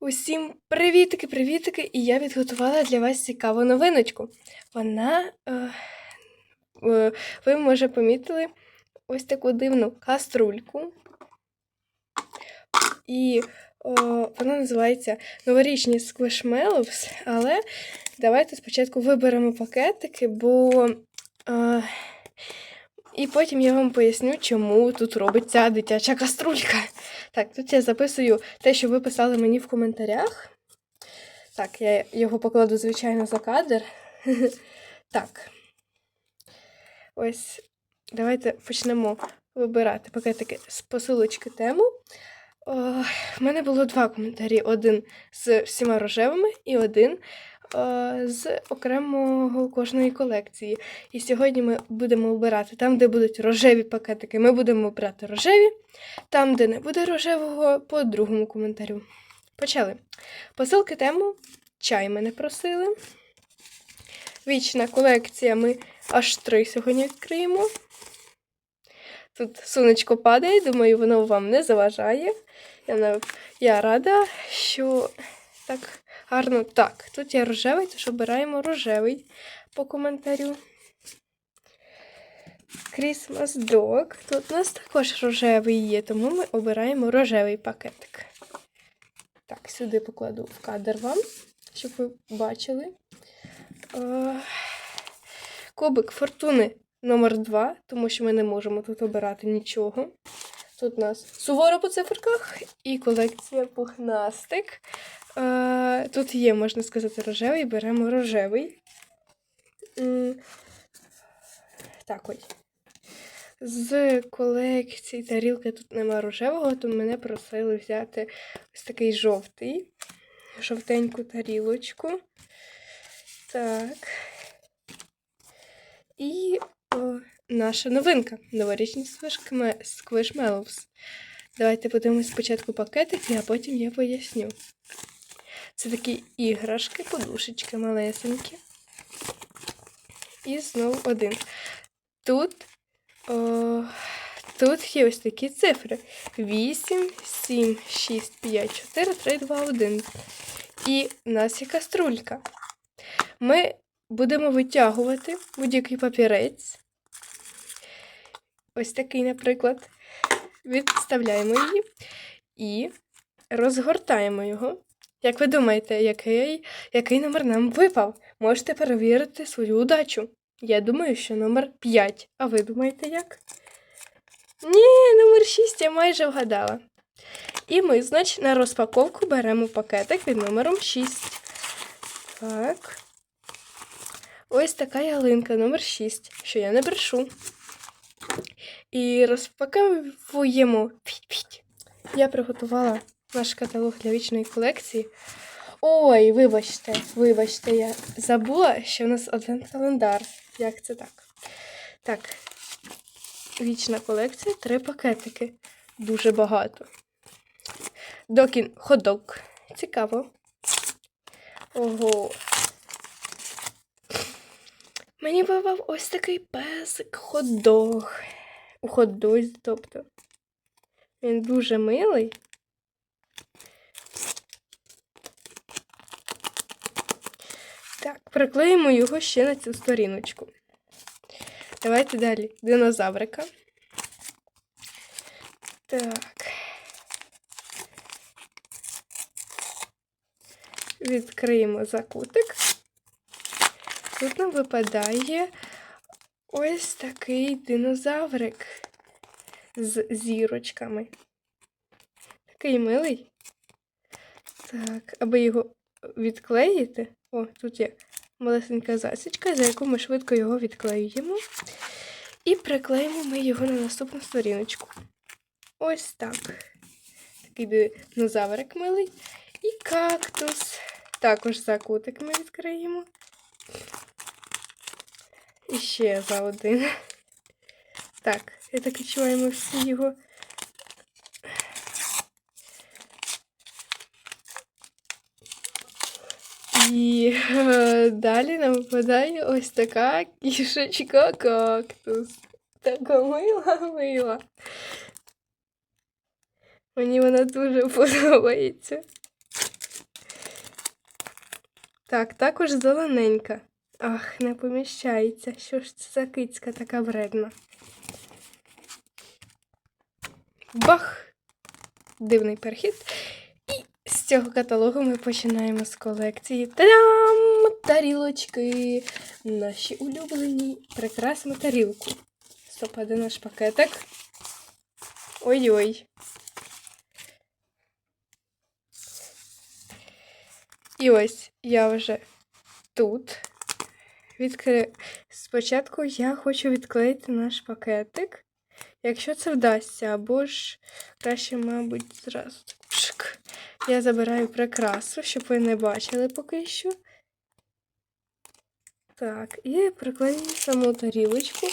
Усім привітики, привітики! І я підготувала для вас цікаву новиночку. Вона, е, е, ви може помітили ось таку дивну каструльку. І е, вона називається Новорічні Squishmallows, але давайте спочатку виберемо пакетики, бо. Е, і потім я вам поясню, чому тут робиться дитяча каструлька. Так, тут я записую те, що ви писали мені в коментарях. Так, я його покладу, звичайно, за кадр. Так. Ось, давайте почнемо вибирати пакетики з посилочки тему. В мене було два коментарі: один з всіма рожевими і один з окремого кожної колекції. І сьогодні ми будемо обирати там, де будуть рожеві пакетики, ми будемо обирати рожеві. Там, де не буде рожевого, по другому коментарю. Почали. Посилки тему. Чай мене просили. Вічна колекція. Ми аж три сьогодні відкриємо. Тут сонечко падає, думаю, воно вам не заважає. Я, я рада, що так гарно. Так, тут є рожевий, тож обираємо рожевий по коментарю. Christmas Dog. Тут у нас також рожевий є, тому ми обираємо рожевий пакетик. Так, сюди покладу в кадр вам, щоб ви бачили. Кубик фортуни номер 2 тому що ми не можемо тут обирати нічого. Тут у нас суворо по циферках і колекція пухнастик. Е, Тут є, можна сказати, рожевий, беремо рожевий. Так, ой. З колекції тарілки тут нема рожевого, то мене просили взяти ось такий жовтий, жовтеньку тарілочку. Так. І о, наша новинка. Новорічні сквишмеловс. Давайте подивимось спочатку пакетики, а потім я поясню. Це такі іграшки, подушечки малесенькі. І знову один. Тут, о, тут є ось такі цифри: 8, 7, 6, 5, 4, 3, 2, 1. І в нас є каструлька. Ми будемо витягувати будь-який папірець. Ось такий, наприклад. Відставляємо її і розгортаємо його. Як ви думаєте, який, який номер нам випав? Можете перевірити свою удачу. Я думаю, що номер 5. А ви думаєте як? Ні, номер 6 я майже вгадала. І ми, значить, на розпаковку беремо пакетик під номером 6. Так. Ось така ялинка номер 6, що я не брешу. І розпаковуємо. Я приготувала наш каталог для вічної колекції. Ой, вибачте, вибачте, я забула, що в нас один календар. Як це так? Так. Вічна колекція, три пакетики. Дуже багато. Докін ходок. Цікаво. Ого. Мені випав ось такий песик ходок. У ходозі, тобто. Він дуже милий. Так, приклеїмо його ще на цю сторіночку. Давайте далі. Динозаврика. Так. Відкриємо закутик. Тут нам випадає ось такий динозаврик з зірочками. Такий милий. Так, аби його відклеїти. О, тут є малесенька засічка, за яку ми швидко його відклеюємо. І приклеїмо ми його на наступну сторіночку. Ось так. Такий динозаврик милий. І кактус. Також закутик ми відкриємо. І ще за один. Так, я так відчуваю, ми всі його. І е, далі нам випадає ось така кішечка кактус. Така мила мила. Мені вона дуже подобається. Так, також зелененька. Ах, не поміщається. Що ж це за кицька така вредна? Бах! Дивний перехід. Цього каталогу ми починаємо з колекції. Та-дам! Тарілочки! Наші улюблені. Прикрасимо тарілку. Стоп, де наш пакетик? Ой-ой. І ось я вже тут. Відкри... Спочатку я хочу відклеїти наш пакетик. Якщо це вдасться, або ж краще, мабуть, зразу. Я забираю прикрасу, щоб ви не бачили поки що. Так, і приклею саму тарілочку.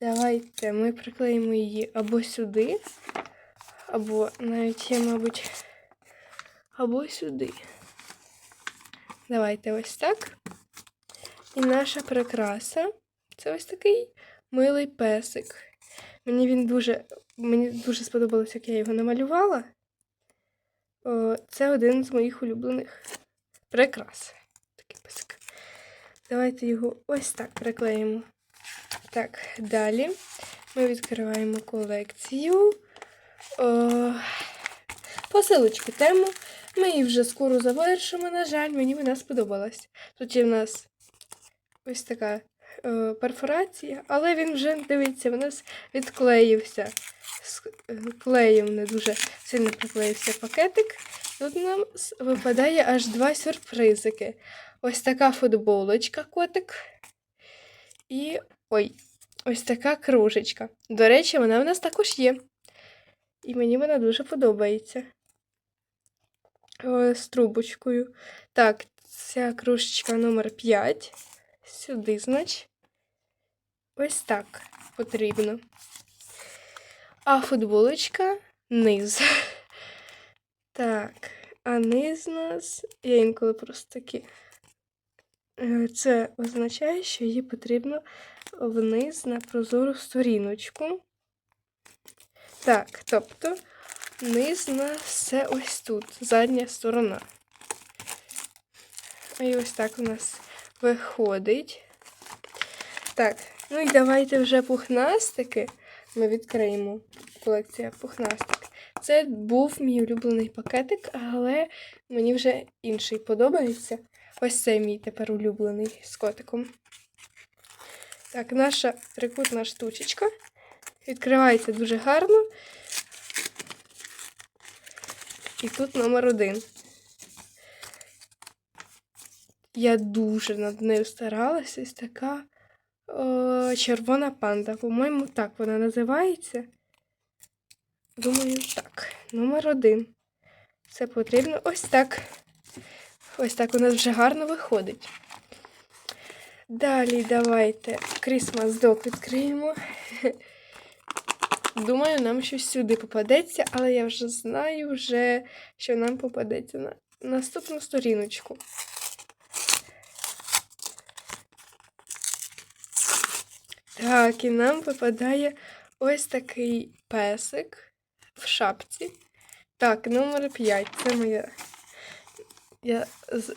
Давайте ми приклеїмо її або сюди, або навіть я, мабуть, або сюди. Давайте ось так. І наша прикраса це ось такий милий песик. Мені він дуже, мені дуже сподобалось, як я його намалювала. О, це один з моїх улюблених прикрас. Такий песик. Давайте його ось так приклеїмо. Так, далі ми відкриваємо колекцію. О, посилочки тему. Ми її вже скоро завершимо, на жаль, мені вона сподобалась. Тут є в нас ось така е, перфорація, але він вже, дивіться, в нас відклеївся. З е, клеєм не дуже сильно приклеївся пакетик. Тут нам випадає аж два сюрпризики. Ось така футболочка, котик. І ой, ось така кружечка. До речі, вона в нас також є. І мені вона дуже подобається. Е, З трубочкою. Так, ця кружечка номер 5. Сюди, значить. Ось так потрібно. А футболочка низ. Так, а низ нас. Я інколи просто такі. Е, Це означає, що її потрібно вниз на прозору сторіночку. Так, тобто низ нас все ось тут, задня сторона. І ось так у нас виходить. Так, ну і давайте вже пухнастики. Ми відкриємо колекція пухнастик. Це був мій улюблений пакетик, але мені вже інший подобається. Ось цей мій тепер улюблений з котиком. Так, наша трикутна штучечка. Відкривається дуже гарно. І тут номер один. Я дуже над нею старалася. Ось така червона панда. По-моєму, так вона називається. Думаю, так. Номер один. Це потрібно ось так. Ось так у нас вже гарно виходить. Далі давайте Christmas Dog відкриємо. Думаю, нам щось сюди попадеться, але я вже знаю, вже, що нам попадеться на наступну сторіночку. Так, і нам випадає ось такий песик в шапці. Так, номер 5. Це моя. Я...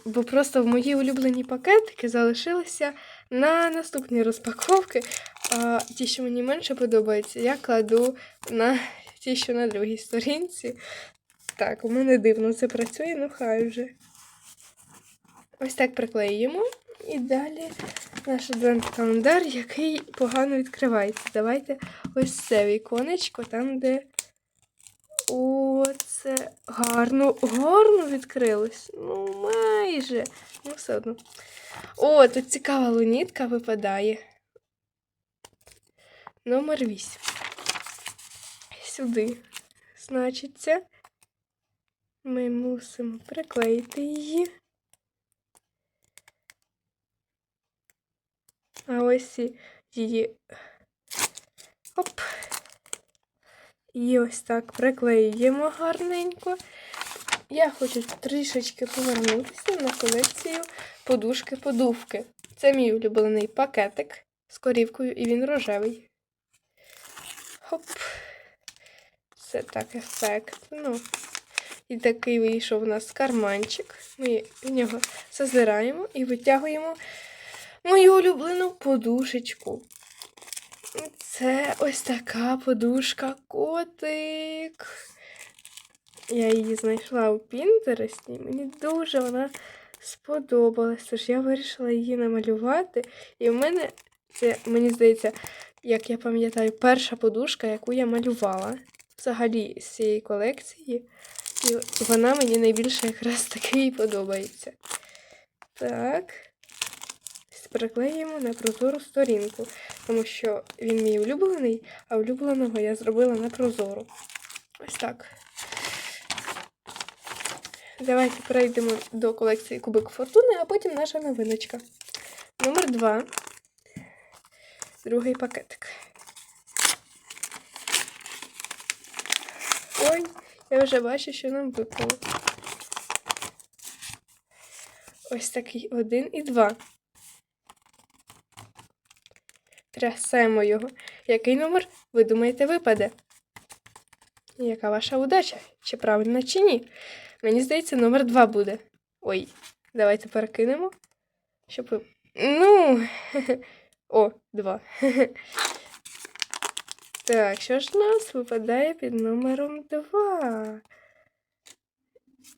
Бо просто в мої улюблені пакетики залишилися на наступні розпаковки. А ті, що мені менше подобаються, я кладу на ті, що на другій сторінці. Так, у мене дивно це працює, ну хай вже. Ось так приклеїмо. І далі наш адвент-календар, який погано відкривається. Давайте ось це віконечко, там, де. О, це гарно, гарно відкрилось. Ну, майже. Ну, все одно. О, тут цікава лунітка випадає. Номер 8. Сюди. Значиться, ми мусимо приклеїти її. А ось і її. Оп. І ось так приклеюємо гарненько. Я хочу трішечки повернутися на колекцію подушки-подувки. Це мій улюблений пакетик з корівкою, і він рожевий. Хоп. Це так ефектно. І такий вийшов у нас карманчик. Ми в нього зазираємо і витягуємо мою улюблену подушечку. Це ось така подушка котик. Я її знайшла у Пінтересті. Мені дуже вона сподобалась. Тож я вирішила її намалювати. І в мене це, мені здається, як я пам'ятаю, перша подушка, яку я малювала взагалі з цієї колекції. І вона мені найбільше якраз таки і подобається. Так. Приклеїмо на прозору сторінку, тому що він мій улюблений, а улюбленого я зробила на прозору. Ось так. Давайте перейдемо до колекції Кубик Фортуни, а потім наша новиночка. Номер два. Другий пакетик. Ой, я вже бачу, що нам випало. Ось такий один і два. Трясемо його. Який номер, ви думаєте, випаде? Яка ваша удача? Чи правильно, чи ні? Мені здається, номер два буде. Ой, давайте перекинемо. Щоб. Ну. О, два. Так, що ж нас випадає під номером два?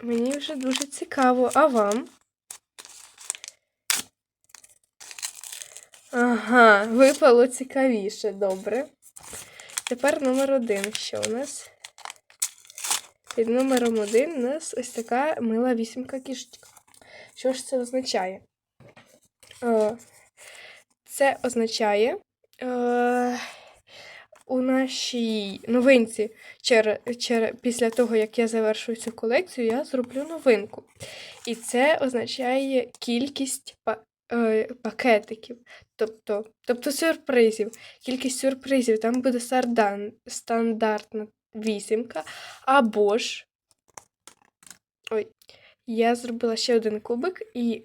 Мені вже дуже цікаво, а вам? Ага, випало цікавіше, добре. Тепер номер один. Що у нас? Під номером один у нас ось така мила вісімка кішечка. Що ж це означає? Е, Це означає е, у нашій новинці, після того, як я завершую цю колекцію, я зроблю новинку. І це означає кількість е, пакетиків, тобто, тобто сюрпризів. Кількість сюрпризів там буде сардан, стандартна вісімка, або ж. Ой, я зробила ще один кубик, і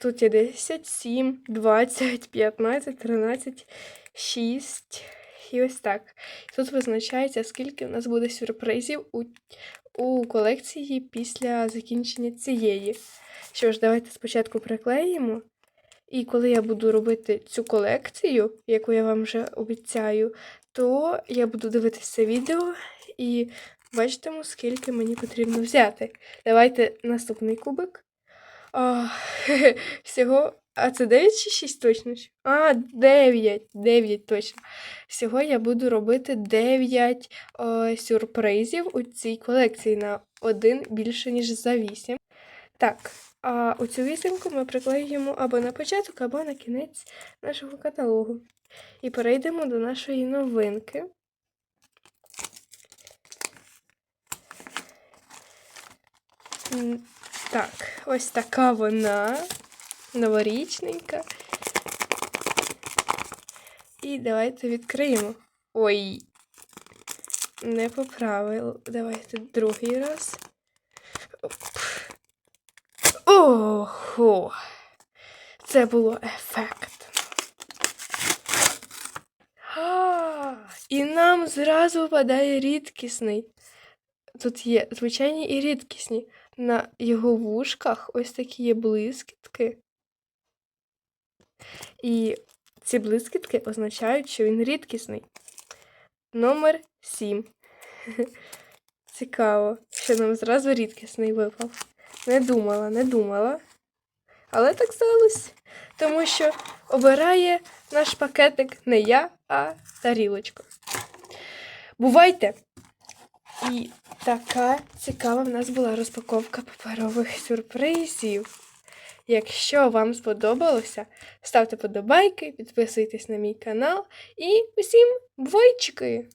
тут є 10, 7, 20, 15, 13, 6. І ось так. Тут визначається, скільки у нас буде сюрпризів у, у колекції після закінчення цієї. Що ж, давайте спочатку приклеїмо. І коли я буду робити цю колекцію, яку я вам вже обіцяю, то я буду дивитися це відео і бачитиму, скільки мені потрібно взяти. Давайте наступний кубик. А, всього. А це 9 чи 6 точно? А, 9. 9 точно. Всього я буду робити 9 о, сюрпризів у цій колекції на один більше, ніж за 8. Так, а у цю вісімку ми приклеїмо або на початок, або на кінець нашого каталогу. І перейдемо до нашої новинки. Так, ось така вона новорічненька. І давайте відкриємо. Ой, не поправив. Давайте другий раз. Оп. Ого! Це було ефектно. А, І нам зразу випадає рідкісний. Тут є звичайні і рідкісні. На його вушках ось такі є блискітки. І ці блискітки означають, що він рідкісний. Номер 7. Цікаво, що нам зразу рідкісний випав. Не думала, не думала. Але так сталося. Тому що обирає наш пакетик не я, а тарілочка. Бувайте! І така цікава в нас була розпаковка паперових сюрпризів. Якщо вам сподобалося, ставте подобайки, підписуйтесь на мій канал і усім бувайчики!